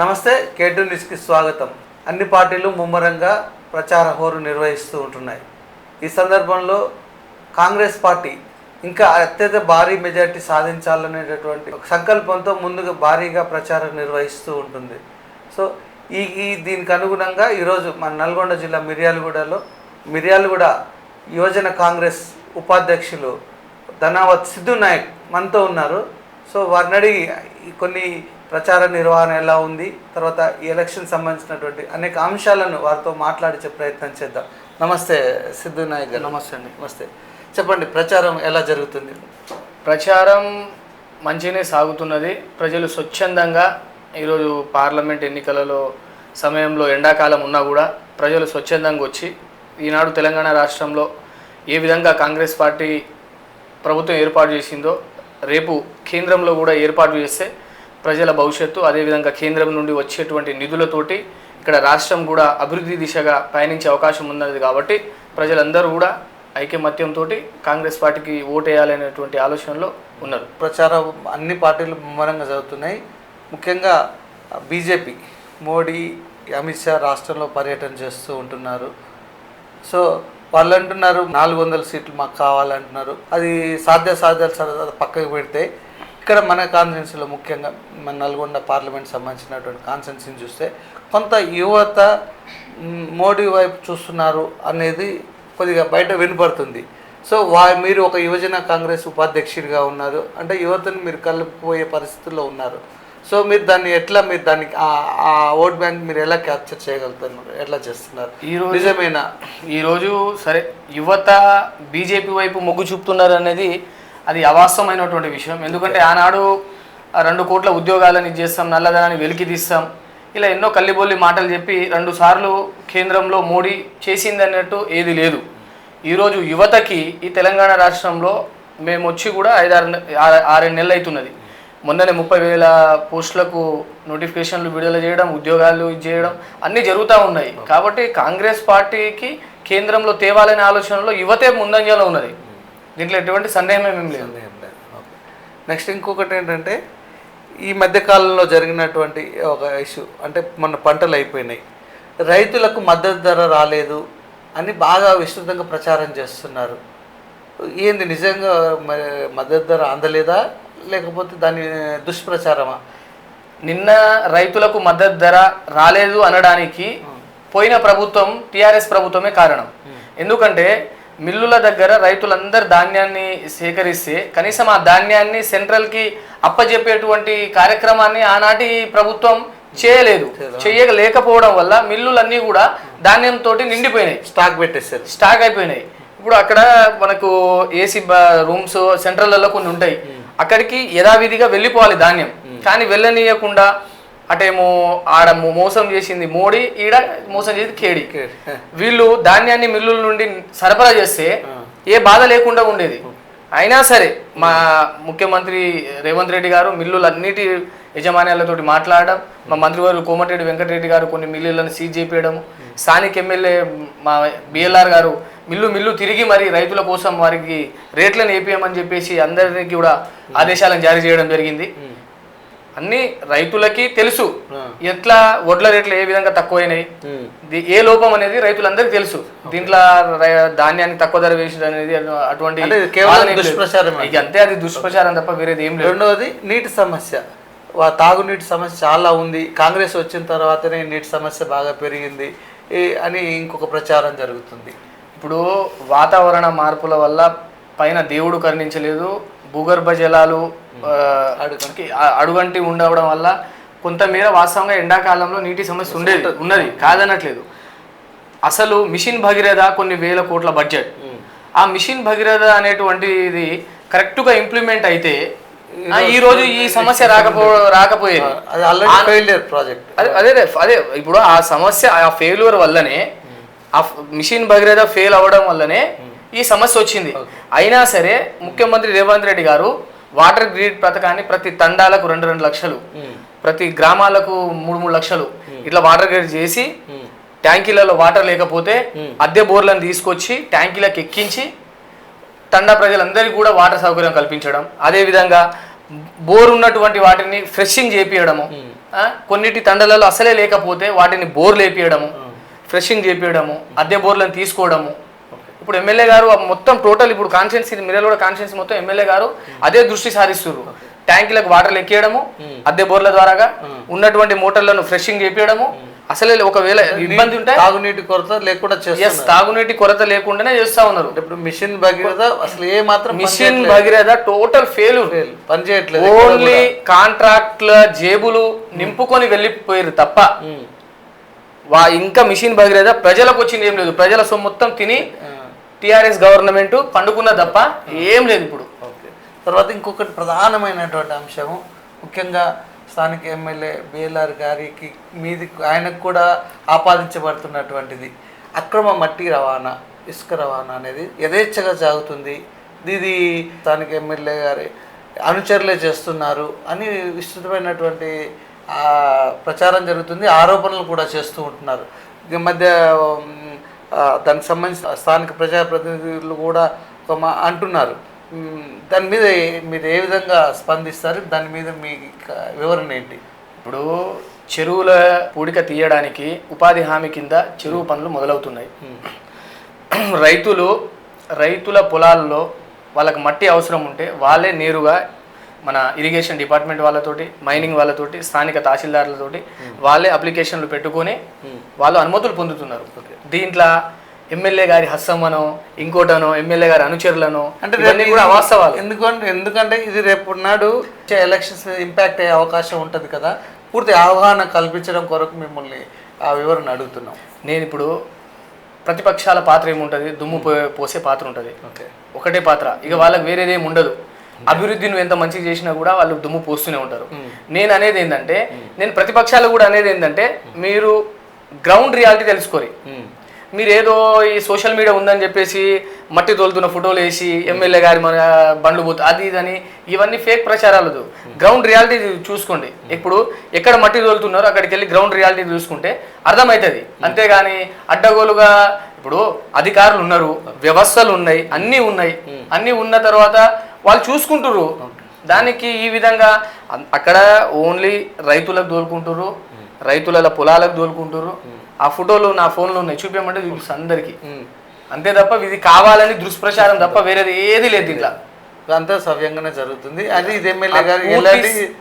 నమస్తే కేటు న్యూస్కి స్వాగతం. అన్ని పార్టీలు ముమ్మరంగా ప్రచార హోరు నిర్వహిస్తూ ఉంటున్నాయి. ఈ సందర్భంలో కాంగ్రెస్ పార్టీ ఇంకా అత్యంత భారీ మెజార్టీ సాధించాలనేటటువంటి సంకల్పంతో ముందుగా భారీగా ప్రచారం నిర్వహిస్తూ ఉంటుంది. సో ఈ ఈ దీనికి అనుగుణంగా ఈరోజు మన నల్గొండ జిల్లా మిర్యాలగూడలో మిర్యాలగూడ యువజన కాంగ్రెస్ ఉపాధ్యక్షులు ధనావత్ సిద్ధు నాయక్ మనతో ఉన్నారు. సో వారిని అడిగి కొన్ని ప్రచార నిర్వహణ ఎలా ఉంది తర్వాత ఈ ఎలక్షన్ సంబంధించినటువంటి అనేక అంశాలను వారితో మాట్లాడించే ప్రయత్నం చేద్దాం. నమస్తే సిద్ధు నాయక్ గారు. నమస్తే అండి. నమస్తే. చెప్పండి ప్రచారం ఎలా జరుగుతుంది? ప్రచారం మంచిగానే సాగుతున్నది. ప్రజలు స్వచ్ఛందంగా ఈరోజు పార్లమెంట్ ఎన్నికలలో సమయంలో ఎండాకాలం ఉన్నా కూడా ప్రజలు స్వచ్ఛందంగా వచ్చి ఈనాడు తెలంగాణ రాష్ట్రంలో ఏ విధంగా కాంగ్రెస్ పార్టీ ప్రభుత్వం ఏర్పాటు చేసిందో రేపు కేంద్రంలో కూడా ఏర్పాటు చేస్తే ప్రజల భవిష్యత్తు అదేవిధంగా కేంద్రం నుండి వచ్చేటువంటి నిధులతోటి ఇక్కడ రాష్ట్రం కూడా అభివృద్ధి దిశగా పయనించే అవకాశం ఉన్నది కాబట్టి ప్రజలందరూ కూడా ఐక్యమత్యంతో కాంగ్రెస్ పార్టీకి ఓటేయాలనేటువంటి ఆలోచనలో ఉన్నారు. ప్రచారం అన్ని పార్టీలు ముమ్మరంగా జరుగుతున్నాయి. ముఖ్యంగా బీజేపీ మోడీ అమిత్ షా రాష్ట్రంలో పర్యటన చేస్తూ ఉంటున్నారు. సో వాళ్ళు అంటున్నారు నాలుగు వందల సీట్లు మాకు కావాలంటున్నారు. అది సాధ్య సాధ్యాలు సరదా పక్కకు పెడితే ఇక్కడ మన కాన్స్టిట్యున్సీలో ముఖ్యంగా మన నల్గొండ పార్లమెంట్ సంబంధించినటువంటి కాన్స్టిట్యున్సీని చూస్తే కొంత యువత మోడీ వైపు చూస్తున్నారు అనేది కొద్దిగా బయట వినపడుతుంది. సో వా మీరు ఒక యువజన కాంగ్రెస్ ఉపాధ్యక్షుడిగా ఉన్నారు. అంటే యువతను మీరు కలుపుకుపోయే పరిస్థితుల్లో ఉన్నారు. సో మీరు దాన్ని ఎట్లా మీరు దానికి ఆ- ఆ ఓట్ బ్యాంక్ మీరు ఎలా క్యాప్చర్ చేయగలుగుతున్నారు ఎట్లా చేస్తున్నారు? ఈరోజు నిజమేనా? ఈరోజు సరే యువత బీజేపీ వైపు మొగ్గు చూపుతున్నారు అనేది అది అవాస్తవమైనటువంటి విషయం. ఎందుకంటే ఆనాడు రెండు కోట్ల ఉద్యోగాలను ఇచ్చేస్తాం నల్లధనాన్ని వెలికి తీస్తాం. ఇలా ఎన్నో కల్లిబొల్లి మాటలు చెప్పి రెండు సార్లు కేంద్రంలో మోడీ చేసింది అన్నట్టు ఏది లేదు. ఈరోజు యువతకి ఈ తెలంగాణ రాష్ట్రంలో మేము వచ్చి కూడా ఐదారు ఆరేడు నెలలు అవుతున్నది. మొన్ననే ముప్పై వేల పోస్టులకు నోటిఫికేషన్లు విడుదల చేయడం ఉద్యోగాలు ఇది చేయడం అన్నీ జరుగుతూ ఉన్నాయి. కాబట్టి కాంగ్రెస్ పార్టీకి కేంద్రంలో తేవాలనే ఆలోచనలో యువతే ముందంజలో ఉన్నది. దీంట్లో ఎటువంటి సందేహం ఏమీ లేదు. నెక్స్ట్ ఇంకొకటి ఏంటంటే ఈ మధ్య కాలంలో జరిగినటువంటి ఒక ఇష్యూ అంటే మన పంటలు అయిపోయినాయి. రైతులకు మద్దతు ధర రాలేదు అని బాగా విస్తృతంగా ప్రచారం చేస్తున్నారు. ఏంది నిజంగా మరి మద్దతు ధర అందలేదా? లేకపోతే దాని దుష్ప్రచారమా? నిన్న రైతులకు మద్దతు ధర రాలేదు అనడానికి పోయిన ప్రభుత్వం టిఆర్ఎస్ ప్రభుత్వమే కారణం. ఎందుకంటే మిల్లుల దగ్గర రైతులందరూ ధాన్యాన్ని సేకరిస్తే కనీసం ఆ ధాన్యాన్ని సెంట్రల్కి అప్పజెప్పేటువంటి కార్యక్రమాన్ని ఆనాటి ప్రభుత్వం చేయలేదు. చేయలేకపోవడం వల్ల మిల్లులన్నీ కూడా ధాన్యంతో నిండిపోయినాయి. స్టాక్ పెట్టేశారు. స్టాక్ అయిపోయినాయి. ఇప్పుడు అక్కడ మనకు ఏసీ రూమ్స్ సెంట్రల్లో కొన్ని ఉంటాయి. అక్కడికి యథావిధిగా వెళ్ళిపోవాలి ధాన్యం. కానీ వెళ్ళనీయకుండా అటేమో ఆడ మోసం చేసింది మోడీ ఈడ మోసం చేసింది కేడి. వీళ్ళు ధాన్యాన్ని మిల్లుల నుండి సరఫరా చేస్తే ఏ బాధ లేకుండా ఉండేది. అయినా సరే మా ముఖ్యమంత్రి రేవంత్ రెడ్డి గారు మిల్లులన్నిటి యజమాన్యాలతోటి మాట్లాడడం మా మంత్రివర్యులు కోమటిరెడ్డి వెంకటరెడ్డి గారు కొన్ని మిల్లులను సీజ్ చేపించడం స్థానిక ఎమ్మెల్యే మా బిఎల్ఆర్ గారు మిల్లు మిల్లు తిరిగి మరి రైతుల కోసం వారికి రేట్లను వేపియమని చెప్పేసి అందరికీ కూడా ఆదేశాలను జారీ చేయడం జరిగింది. అన్ని రైతులకి తెలుసు. ఎట్లా వడ్ల రేట్లు ఏ విధంగా తక్కువైనాయి. ఏ లోపం అనేది రైతులందరికీ తెలుసు. దీంట్లో ధాన్యాన్ని తక్కువ ధర వేసింది అనేది అటువంటి ఇది అంతే అది దుష్ప్రచారం తప్ప వేరేది ఏం లేదు. రెండవది నీటి సమస్య. తాగునీటి సమస్య చాలా ఉంది. కాంగ్రెస్ వచ్చిన తర్వాతనే నీటి సమస్య బాగా పెరిగింది. అని ఇంకొక ప్రచారం జరుగుతుంది. ఇప్పుడు వాతావరణ మార్పుల వల్ల పైన దేవుడు కరుణించలేదు భూగర్భ జలాలు అడుగంటి. ఉండవడం వల్ల కొంతమేర వాస్తవంగా ఎండాకాలంలో నీటి సమస్య ఉండేది ఉన్నది కాదనట్లేదు. అసలు మిషన్ భగీరథ కొన్ని వేల కోట్ల బడ్జెట్. ఆ మిషన్ భగీరథ అనేటువంటిది కరెక్ట్గా ఇంప్లిమెంట్ అయితే ఈ రోజు ఈ సమస్య రాకపో రాకపోయేది. ప్రాజెక్ట్ అదే అదే ఇప్పుడు ఆ సమస్య ఆ ఫెయిల్యూర్ వల్లనే ఆ మిషన్ భగీరథ ఫెయిల్ అవ్వడం వల్లనే ఈ సమస్య వచ్చింది. అయినా సరే ముఖ్యమంత్రి రేవంత్ రెడ్డి గారు వాటర్ గ్రిడ్ పథకాన్ని ప్రతి తండాలకు రెండు రెండు లక్షలు ప్రతి గ్రామాలకు మూడు మూడు లక్షలు ఇట్లా వాటర్ గ్రిడ్ చేసి ట్యాంకీలలో వాటర్ లేకపోతే అద్దె బోర్లను తీసుకొచ్చి ట్యాంకీలకు ఎక్కించి తండా ప్రజలందరికీ కూడా వాటర్ సౌకర్యం కల్పించడం అదేవిధంగా బోర్ ఉన్నటువంటి వాటిని ఫ్రెషింగ్ చేపించడము కొన్నిటి తండలలో అసలే లేకపోతే వాటిని బోర్లు వేపించడము ఫ్రెషింగ్ చేపించడము అద్దె బోర్లను తీసుకోవడము ఇప్పుడు ఎమ్మెల్యే గారు మొత్తం టోటల్ ఇప్పుడు కాన్షియన్స్ మిర్యాల కూడా కాన్షియన్స్ మొత్తం ఎమ్మెల్యే గారు అదే దృష్టి సారిస్తున్నారు ట్యాంకులకు వాటర్లు ఎక్కియడము అద్దె బోర్ల ద్వారాగా ఉన్నటువంటి మోటార్లను ఫ్రెషింగ్ చేపియడము. అసలే ఒకవేళ ఇబ్బంది ఉంటే తాగునీటి కొరత లేకుండా ఎస్ తాగునీటి కొరత లేకుండానే చేస్తా ఉన్నారు. ఇప్పుడు మిషన్ భగీరథ అసలు ఏ మాత్రం మిషన్ భగీరథ టోటల్ ఫెయిల్యూర్ పని చేయట్లేదు ఓన్లీ కాంట్రాక్ట్ల జేబులు నింపుకొని వెళ్ళిపోయారు తప్ప. వా ఇంకా మిషన్ భగీరథ ప్రజలకు వచ్చింది ఏం లేదు. ప్రజల సొమ్ము మొత్తం తిని టిఆర్ఎస్ గవర్నమెంట్ పండుకున్న తప్ప ఏం లేదు ఇప్పుడు. ఓకే. తర్వాత ఇంకొకటి ప్రధానమైనటువంటి అంశము ముఖ్యంగా స్థానిక ఎమ్మెల్యే బిఎల్ఆర్ గారికి మీది ఆయనకు కూడా ఆపాదించబడుతున్నటువంటిది. అక్రమ మట్టి రవాణా ఇసుక రవాణా అనేది యథేచ్ఛగా సాగుతుంది. ఇది స్థానిక ఎమ్మెల్యే గారి అనుచరులే చేస్తున్నారు అని విస్తృతమైనటువంటి ప్రచారం జరుగుతుంది ఆరోపణలు కూడా చేస్తూ ఉంటున్నారు. ఈ మధ్య దానికి సంబంధించిన స్థానిక ప్రజాప్రతినిధులు కూడా ఒక అంటున్నారు. దాని మీద మీరు ఏ విధంగా స్పందిస్తారు? దాని మీద మీ వివరణ ఏంటి? ఇప్పుడు చెరువుల పూడిక తీయడానికి ఉపాధి హామీ కింద చెరువు పనులు మొదలవుతున్నాయి. రైతులు రైతుల పొలాల్లో వాళ్ళకి మట్టి అవసరం ఉంటే వాళ్ళే నేరుగా మన ఇరిగేషన్ డిపార్ట్మెంట్ వాళ్ళతోటి మైనింగ్ వాళ్ళతోటి స్థానిక తహసీల్దారులతోటి వాళ్ళే అప్లికేషన్లు పెట్టుకొని వాళ్ళు అనుమతులు పొందుతున్నారు. దీంట్లో ఎమ్మెల్యే గారి హస్తమనో ఇంకోటనో ఎమ్మెల్యే గారి అనుచరులను అంటే ఇవన్నీ కూడా అవాస్తవాలు. ఎందుకంటే ఎందుకంటే ఇది రేపు నాడు ఎలక్షన్స్ ఇంపాక్ట్ అయ్యే అవకాశం ఉంటుంది కదా. పూర్తి అవగాహన కల్పించడం కొరకు మిమ్మల్ని ఆ వివరణ అడుగుతున్నాం. నేను ఇప్పుడు ప్రతిపక్షాల పాత్ర ఏముంటుంది? దుమ్ము పోసే పాత్ర ఉంటుంది. ఓకే ఒకటే పాత్ర. ఇక వాళ్ళకి వేరేదేం ఉండదు. అభివృద్ధి నువ్వు ఎంత మంచిగా చేసినా కూడా వాళ్ళు దుమ్ము పోస్తూనే ఉంటారు. నేను అనేది ఏంటంటే నేను ప్రతిపక్షాలు కూడా అనేది ఏంటంటే మీరు గ్రౌండ్ రియాలిటీ తెలుసుకోరి. మీరు ఏదో ఈ సోషల్ మీడియా ఉందని చెప్పేసి మట్టి తోలుతున్న ఫోటోలు వేసి ఎమ్మెల్యే గారి మన బండ్లు పోతు అది ఇదని ఇవన్నీ ఫేక్ ప్రచారాలు గ్రౌండ్ రియాలిటీ చూసుకోండి. ఇప్పుడు ఎక్కడ మట్టి తోలుతున్నారో అక్కడికి వెళ్ళి గ్రౌండ్ రియాలిటీ చూసుకుంటే అర్థమవుతుంది అంతేగాని అడ్డగోలుగా ఇప్పుడు అధికారులు ఉన్నారు వ్యవస్థలు ఉన్నాయి అన్నీ ఉన్నాయి. అన్నీ ఉన్న తర్వాత వాళ్ళు చూసుకుంటుర్రు. దానికి ఈ విధంగా అక్కడ ఓన్లీ రైతులకు దోలుకుంటుర్రు. రైతుల పొలాలకు దోలుకుంటుర్రు. ఆ ఫోటోలు నా ఫోన్లో ఉన్నాయి. చూపించమంటే చూపిస్తాను అందరికి. అంతే తప్ప ఇది కావాలని దుష్ప్రచారం తప్ప వేరేది ఏది లేదు దీంట్లో. అంతా సవ్యంగానే జరుగుతుంది. అది ఇది ఎమ్మెల్యే గారు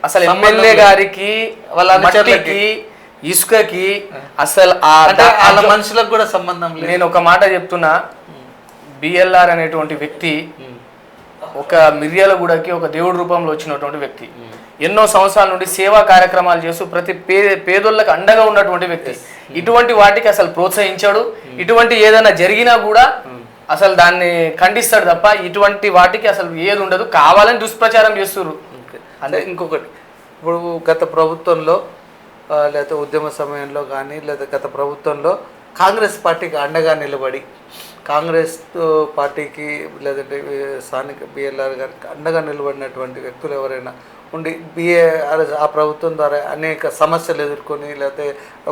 అసలు ఎమ్మెల్యే. గారికి వాళ్ళ. మట్టికి ఇసుకకి అసలు వాళ్ళ మనుషులకు కూడా సంబంధం లేదు. నేను ఒక మాట చెప్తున్నా. బిఎల్ఆర్ అనేటువంటి వ్యక్తి ఒక మిర్యాలగూడకి ఒక దేవుడి రూపంలో వచ్చినటువంటి వ్యక్తి. ఎన్నో సంవత్సరాల నుండి సేవా కార్యక్రమాలు చేస్తూ ప్రతి పే పేదోళ్ళకి అండగా ఉన్నటువంటి వ్యక్తి. ఇటువంటి వాటికి అసలు ప్రోత్సహించాడు. ఇటువంటి ఏదైనా జరిగినా కూడా అసలు దాన్ని ఖండిస్తాడు తప్ప ఇటువంటి వాటికి అసలు ఏది ఉండదు. కావాలని దుష్ప్రచారం చేస్తున్నారు. అంటే ఇంకొకటి ఇప్పుడు గత ప్రభుత్వంలో లేకపోతే ఉద్యమ సమయంలో కానీ లేదా గత ప్రభుత్వంలో కాంగ్రెస్ పార్టీకి అండగా నిలబడి కాంగ్రెస్ పార్టీకి లేదంటే స్థానిక బిఎల్ఆర్ గారికి అండగా నిలబడినటువంటి వ్యక్తులు ఎవరైనా ఉండి బిఏ ఆ ప్రభుత్వం ద్వారా అనేక సమస్యలు ఎదుర్కొని లేకపోతే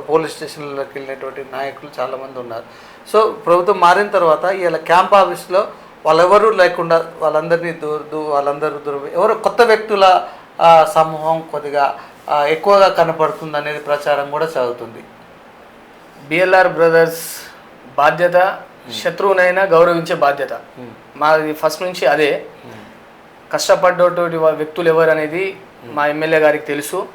పోలీస్ స్టేషన్లోకి వెళ్ళినటువంటి నాయకులు చాలామంది ఉన్నారు. సో ప్రభుత్వం మారిన తర్వాత ఇలా క్యాంప్ ఆఫీస్లో వాళ్ళెవరూ లేకుండా వాళ్ళందరినీ దూరదు వాళ్ళందరూ దూరం ఎవరో కొత్త వ్యక్తుల సమూహం కొద్దిగా ఎక్కువగా కనపడుతుంది అనేది ప్రచారం కూడా చదువుతుంది బిఎల్ఆర్ బ్రదర్స్ బాధ్యత శత్రువునైనా గౌరవించే బాధ్యత. మాది ఫస్ట్ నుంచి అదే. కష్టపడ్డటువంటి వా- వ్యక్తులు ఎవరు అనేది మా ఎమ్మెల్యే గారికి తెలుసు.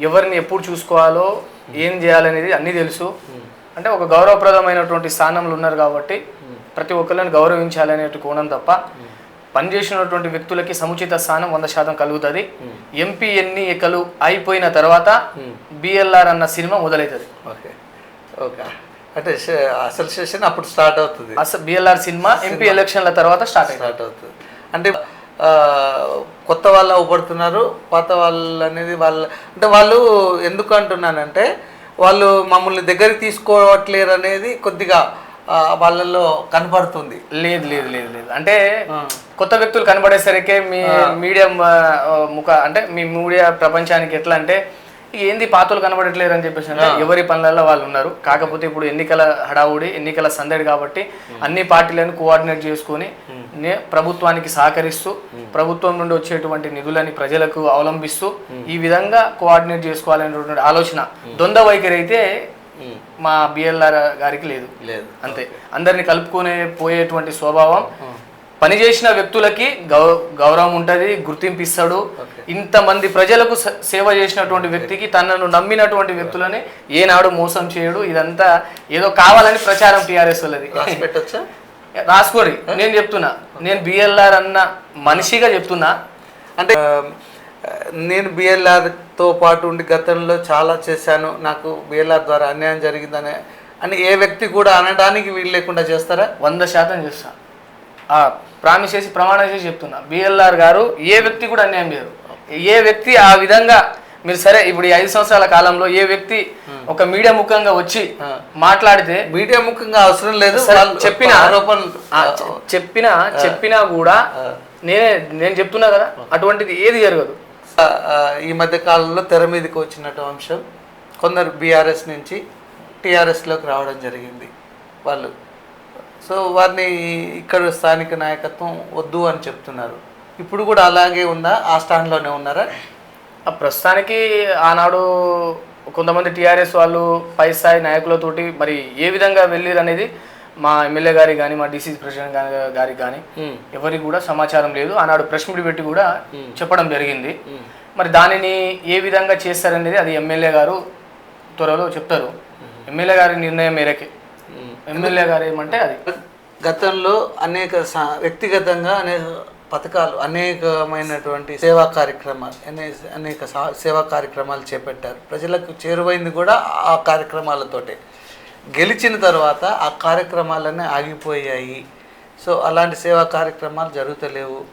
ఎవరిని ఎప్పుడు చూసుకోవాలో ఏం చేయాలనేది అన్నీ తెలుసు. అంటే ఒక గౌరవప్రదమైనటువంటి స్థానంలో ఉన్నారు కాబట్టి ప్రతి ఒక్కరిని గౌరవించాలనే కోణం తప్ప పనిచేసినటువంటి వ్యక్తులకి సముచిత స్థానం వంద శాతం కలుగుతుంది. ఎంపీ ఎన్నికలు అయిపోయిన తర్వాత బిఎల్ఆర్ అన్న సినిమా మొదలవుతుంది ఓకే. ఓకే. అంటే అసలు సెషన్ అప్పుడు స్టార్ట్ అవుతుంది. అసలు బిఎల్ఆర్ సినిమా ఎంపీ ఎలక్షన్ల తర్వాత స్టార్ట్ స్టార్ట్ అవుతుంది. అంటే కొత్త వాళ్ళు అవపడుతున్నారు పాత వాళ్ళు అనేది వాళ్ళ అంటే వాళ్ళు ఎందుకు అంటున్నానంటే వాళ్ళు మమ్మల్ని దగ్గరికి తీసుకోవట్లేరు అనేది కొద్దిగా వాళ్ళలో కనపడుతుంది. లేదు లేదు లేదు లేదు. అంటే కొత్త వ్యక్తులు కనబడేసరికి మీ మీడియా ముఖ అంటే మీ మీడియా ప్రపంచానికి ఎట్లా అంటే ఏంది పాతలు కనబడట్లేరు అని చెప్పేసి ఎవరి పనులలో వాళ్ళు ఉన్నారు. కాకపోతే ఇప్పుడు ఎన్నికల హడావుడి ఎన్నికల సందడి కాబట్టి అన్ని పార్టీలను కోఆర్డినేట్ చేసుకొని ప్రభుత్వానికి సహకరిస్తూ ప్రభుత్వం నుండి వచ్చేటువంటి నిధులని ప్రజలకు అవలంబిస్తూ ఈ విధంగా కోఆర్డినేట్ చేసుకోవాలనేటువంటి ఆలోచన. దొంద వైఖరి అయితే మా బిఎల్ఆర్ గారికి లేదు. లేదు. అంతే. అందరిని కలుపుకునే పోయేటువంటి స్వభావం పనిచేసిన వ్యక్తులకి గౌ గౌరవం ఉంటుంది గుర్తింపు ఇస్తాడు ఇంతమంది ప్రజలకు సేవ చేసినటువంటి వ్యక్తికి తనను నమ్మినటువంటి వ్యక్తులని ఏనాడు మోసం చేయడు. ఇదంతా ఏదో కావాలని ప్రచారం టీఆర్ఎస్ వాళ్ళది. రాసి పెట్టొచ్చా? రాసుకోరి. నేను చెప్తున్నా. నేను బిఎల్ఆర్ అన్న మనిషిగా చెప్తున్నా. అంటే నేను బిఎల్ఆర్తో పాటు ఉండి గతంలో చాలా చేశాను. నాకు బిఎల్ఆర్ ద్వారా అన్యాయం జరిగిందనే అని ఏ వ్యక్తి కూడా అనడానికి వీలు లేకుండా చేస్తారా? వంద శాతం చేస్తా. ఆ ప్రామిస్ చేసి ప్రమాణం చేసి చెప్తున్నా. బిఎల్ఆర్ గారు ఏ వ్యక్తి కూడా అన్యాయం చేయరు. ఏ వ్యక్తి ఆ విధంగా మీరు సరే ఇప్పుడు ఈ ఐదు సంవత్సరాల కాలంలో ఏ వ్యక్తి ఒక మీడియా ముఖంగా వచ్చి మాట్లాడితే మీడియా ముఖంగా అవసరం లేదు. చెప్పిన ఆరోపణలు ఆ, చె- చెప్పినా చెప్పినా కూడా నేనే నేను చెప్తున్నా కదా అటువంటిది ఏది జరగదు. ఈ మధ్య కాలంలో తెర మీదకి వచ్చినట్టు అంశం కొందరు బీఆర్ఎస్ నుంచి టీఆర్ఎస్లోకి రావడం జరిగింది. వాళ్ళు సో వారిని ఇక్కడ స్థానిక నాయకత్వం వద్దు అని చెప్తున్నారు. ఇప్పుడు కూడా అలాగే ఉందా? ఆ స్టాండ్లోనే ఉన్నారా? ఆ ప్రస్తుతానికి ఆనాడు కొంతమంది టీఆర్ఎస్ వాళ్ళు పై స్థాయి నాయకులతోటి మరి ఏ విధంగా వెళ్ళిరు అనేది మా ఎమ్మెల్యే గారికి కానీ మా డిసిసి ప్రెసిడెంట్ గారికి కానీ ఎవరికి కూడా సమాచారం లేదు. ఆనాడు ప్రెస్ మీట్ పెట్టి కూడా చెప్పడం జరిగింది. మరి దానిని ఏ విధంగా చేస్తారనేది అది ఎమ్మెల్యే గారు త్వరలో చెప్తారు. ఎమ్మెల్యే గారి నిర్ణయం మేరకే. ఎమ్మెల్యే గారు ఏమంటే అది. గతంలో అనేక సా- వ్యక్తిగతంగా అనేక పథకాలు అనేకమైనటువంటి సేవా కార్యక్రమాలు అనే అనేక సేవా కార్యక్రమాలు చేపట్టారు. ప్రజలకు చేరువైంది కూడా ఆ కార్యక్రమాలతోటే. గెలిచిన తర్వాత ఆ కార్యక్రమాలన్నీ ఆగిపోయాయి. సో అలాంటి సేవా కార్యక్రమాలు జరుగుతలేవు.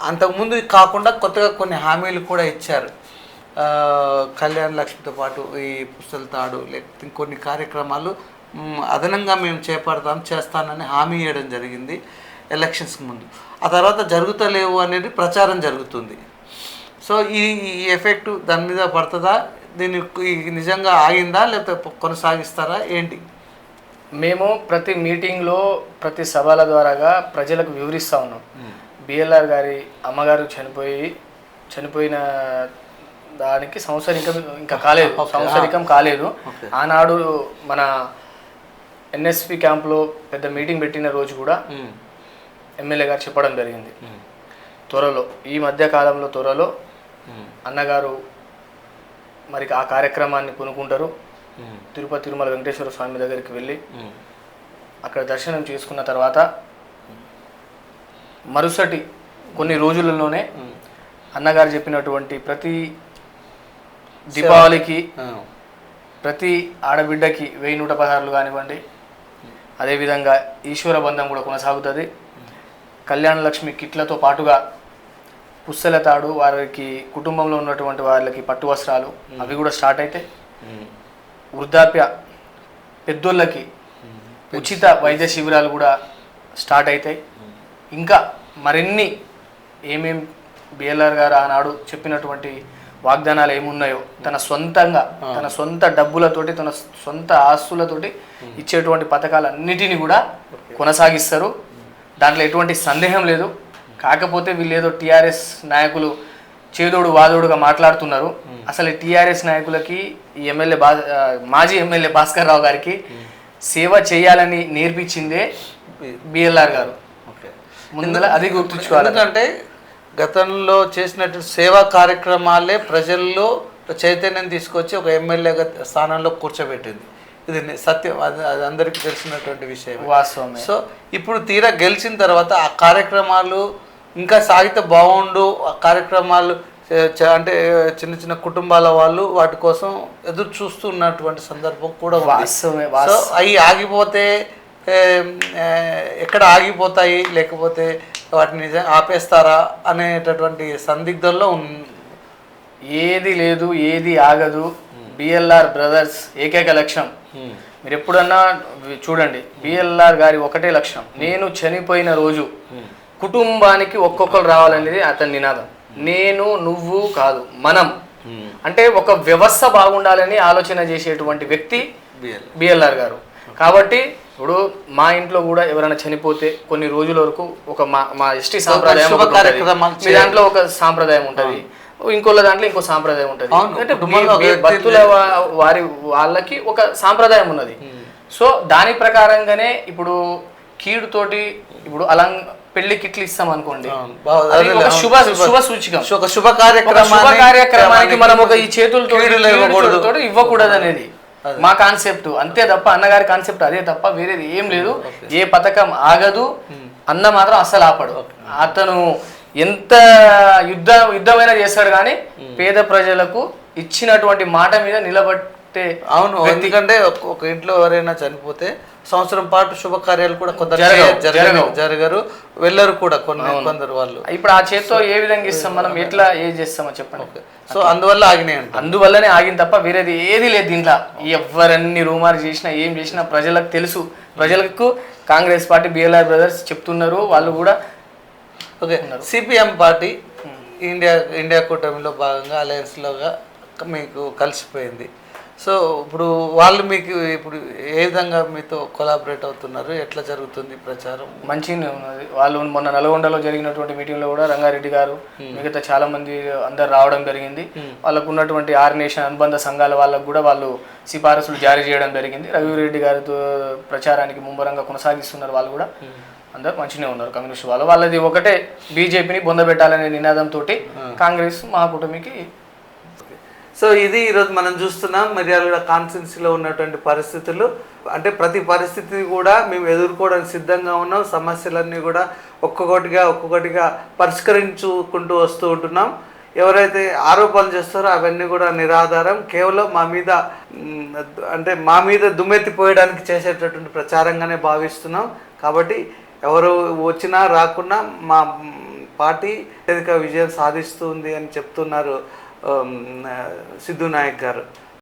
అంతకుముందు కాకుండా కొత్తగా కొన్ని హామీలు కూడా ఇచ్చారు. కళ్యాణ లక్ష్మితో పాటు ఈ పుస్తల తాడు లేకపోతే కొన్ని కార్యక్రమాలు అదనంగా మేము చేపడతాం చేస్తానని హామీ ఇవ్వడం జరిగింది ఎలక్షన్స్కి ముందు. ఆ తర్వాత జరుగుతలేవు అనేది ప్రచారం జరుగుతుంది. సో ఈ ఈ ఎఫెక్ట్ దాని మీద పడుతుందా? దీన్ని నిజంగా ఆగిందా? లేకపోతే కొనసాగిస్తారా? ఏంటి? మేము ప్రతి మీటింగ్లో ప్రతి సభల ద్వారాగా ప్రజలకు వివరిస్తూ ఉన్నాం. బిఎల్ఆర్ గారి అమ్మగారు చనిపోయి చనిపోయిన దానికి సంవత్సరికం ఇంకా కాలేదు. సంవత్సరికం కాలేదు. ఆనాడు మన ఎన్ఎస్పి క్యాంప్లో పెద్ద మీటింగ్ పెట్టిన రోజు కూడా ఎమ్మెల్యే గారు చెప్పడం జరిగింది. త్వరలో ఈ మధ్య కాలంలో త్వరలో అన్నగారు మరి ఆ కార్యక్రమాన్ని కొనుక్కుంటారు తిరుపతి తిరుమల వెంకటేశ్వర స్వామి దగ్గరికి వెళ్ళి అక్కడ దర్శనం చేసుకున్న తర్వాత మరుసటి కొన్ని రోజులలోనే. అన్నగారు చెప్పినటువంటి ప్రతి దీపావళికి ప్రతి ఆడబిడ్డకి వెయ్యి నూట పదహారులు కానివ్వండి అదేవిధంగా ఈశ్వర బంధం కూడా కొనసాగుతుంది. కళ్యాణ లక్ష్మి కిట్లతో పాటుగా పుస్తల తాడు వారికి కుటుంబంలో ఉన్నటువంటి వాళ్ళకి పట్టు వస్త్రాలు అవి కూడా స్టార్ట్ అయితే వృద్ధాప్య పెద్దోళ్ళకి ఉచిత వైద్య శిబిరాలు కూడా స్టార్ట్ అవుతాయి ఇంకా మరిన్ని ఏమేం బిఎల్ఆర్ గారు ఆనాడు చెప్పినటువంటి వాగ్దానాలు ఏమున్నాయో తన సొంతంగా తన సొంత డబ్బులతోటి తన సొంత ఆస్తులతోటి ఇచ్చేటువంటి పథకాలన్నిటిని కూడా కొనసాగిస్తారు దాంట్లో ఎటువంటి సందేహం లేదు కాకపోతే వీళ్ళు ఏదో టీఆర్ఎస్ నాయకులు చేదోడు వాదోడుగా మాట్లాడుతున్నారు అసలు టీఆర్ఎస్ నాయకులకి ఈ ఎమ్మెల్యే బా మాజీ ఎమ్మెల్యే భాస్కర్ రావు గారికి సేవ చేయాలని నేర్పించిందే బిఎల్ఆర్ గారు ముందర అది గుర్తుంచుకోవాలి ఎందుకంటే గతంలో చేసినట్టు సేవా కార్యక్రమాలే ప్రజల్లో చైతన్యం తీసుకొచ్చి ఒక ఎమ్మెల్యే స్థానంలో కూర్చోబెట్టింది. ఇది సత్యం. అది అది అందరికీ తెలిసినటువంటి విషయం. వాస్తవమే. సో ఇప్పుడు తీరా గెలిచిన తర్వాత ఆ కార్యక్రమాలు ఇంకా సాగితే బాగుండు. ఆ కార్యక్రమాలు అంటే చిన్న చిన్న కుటుంబాల వాళ్ళు వాటి కోసం ఎదురు చూస్తున్నటువంటి సందర్భం కూడా వాస్తవమే సో వాస్తవం అవి ఆగిపోతే ఎక్కడ ఆగిపోతాయి? లేకపోతే వాటిని ఆపేస్తారా అనేటటువంటి సందిగ్ధంలో ఏది లేదు ఏది ఆగదు. బిఎల్ఆర్ బ్రదర్స్ ఏకైక లక్ష్యం. మీరు ఎప్పుడన్నా చూడండి బిఎల్ఆర్ గారి ఒకటే లక్ష్యం. నేను చనిపోయిన రోజు కుటుంబానికి ఒక్కొక్కరు రావాలనేది అతని నినాదం. నేను నువ్వు కాదు మనం. అంటే ఒక వ్యవస్థ బాగుండాలని ఆలోచన చేసేటువంటి వ్యక్తి బిఎల్ బిఎల్ఆర్ గారు. కాబట్టి ఇప్పుడు మా ఇంట్లో కూడా ఎవరైనా చనిపోతే కొన్ని రోజుల వరకు ఒక మా మా ఎస్టీ సాంప్రదాయం మీ దాంట్లో ఒక సాంప్రదాయం ఉంటది. ఇంకోళ్ళ దాంట్లో ఇంకో సాంప్రదాయం ఉంటది. అంటే భక్తుల వారి వాళ్ళకి ఒక సాంప్రదాయం ఉన్నది. సో దాని ప్రకారంగానే ఇప్పుడు కీడుతోటి ఇప్పుడు అలా పెళ్ళి కిట్లు ఇస్తాం అనుకోండి. శుభ శుభ సూచికం. శుభ కార్యక్రమానికి మనం ఒక ఈ చేతులతో. ఇవ్వకూడదు అనేది మా కాన్సెప్ట్ అంతే తప్ప అన్నగారి కాన్సెప్ట్ అదే తప్ప వేరేది ఏం లేదు. ఏ పథకం ఆగదు. అన్న మాత్రం అస్సలు ఆపడు. అతను ఎంత యుద్ధ యుద్ధమైనా చేస్తాడు కానీ పేద ప్రజలకు ఇచ్చినటువంటి మాట మీద నిలబట్టే అవును ఎందుకంటే ఒక- ఒక ఇంట్లో ఎవరైనా చనిపోతే సంవత్సరం పాటు శుభకార్యాలు కూడా కొందరు జరగరు. వెళ్ళరు కూడా కొన్ని కొందరు వాళ్ళు. ఇప్పుడు ఆ చేత్తో ఏ విధంగా ఇస్తాం మనం? ఎట్లా ఏది చేస్తామో చెప్పండి. సో అందువల్ల ఆగినాయి అందువల్లనే ఆగిన తప్ప వేరేది ఏది లేదు దీంట్లో. ఎవరన్ని రూమార్ చేసినా ఏం చేసినా ప్రజలకు తెలుసు. ప్రజలకు కాంగ్రెస్ పార్టీ బిఎల్ఆర్ బ్రదర్స్ చెప్తున్నారు. వాళ్ళు కూడా okay. CPM party India India కూటమిలో భాగంగా అలయన్స్లోగా మీకు కలిసిపోయింది. సో ఇప్పుడు వాళ్ళు మీకు ఇప్పుడు ఏ విధంగా మీతో కొలాబరేట్ అవుతున్నారు? ఎట్లా జరుగుతుంది ప్రచారం? మంచిగానే ఉన్నది. వాళ్ళు మొన్న నల్గొండలో జరిగినటువంటి మీటింగ్లో కూడా రంగారెడ్డి గారు మిగతా చాలా మంది అందరు రావడం జరిగింది. వాళ్ళకు ఉన్నటువంటి ఆర్ నేషన్ అనుబంధ సంఘాల వాళ్ళకు కూడా వాళ్ళు సిఫారసులు జారీ చేయడం జరిగింది. రఘువీరెడ్డి గారితో ప్రచారానికి ముమ్మరంగా కొనసాగిస్తున్నారు వాళ్ళు కూడా. అందరు మంచిగానే ఉన్నారు కమ్యూనిస్ట్ వాళ్ళు. వాళ్ళది ఒకటే. బీజేపీని బొందబెట్టాలనే నినాదంతో కాంగ్రెస్ మా కూటమికి సో ఇది ఈరోజు మనం చూస్తున్నాం మిర్యాలగూడ కాన్స్టిట్యున్సీలో ఉన్నటువంటి పరిస్థితులు. అంటే ప్రతి పరిస్థితిని కూడా మేము ఎదుర్కోవడానికి సిద్ధంగా ఉన్నాం. సమస్యలన్నీ కూడా ఒక్కొక్కటిగా ఒక్కొక్కటిగా పరిష్కరించుకుంటూ వస్తూ ఉంటున్నాం. ఎవరైతే ఆరోపణలు చేస్తారో అవన్నీ కూడా నిరాధారం. కేవలం మా మీద అంటే మా మీద దుమ్మెత్తిపోయడానికి చేసేటటువంటి ప్రచారంగానే భావిస్తున్నాం. కాబట్టి ఎవరు వచ్చినా రాకున్నా మా పార్టీ అత్యధిక విజయం సాధిస్తుంది అని చెప్తున్నారు సిద్ధు నాయక్ గారు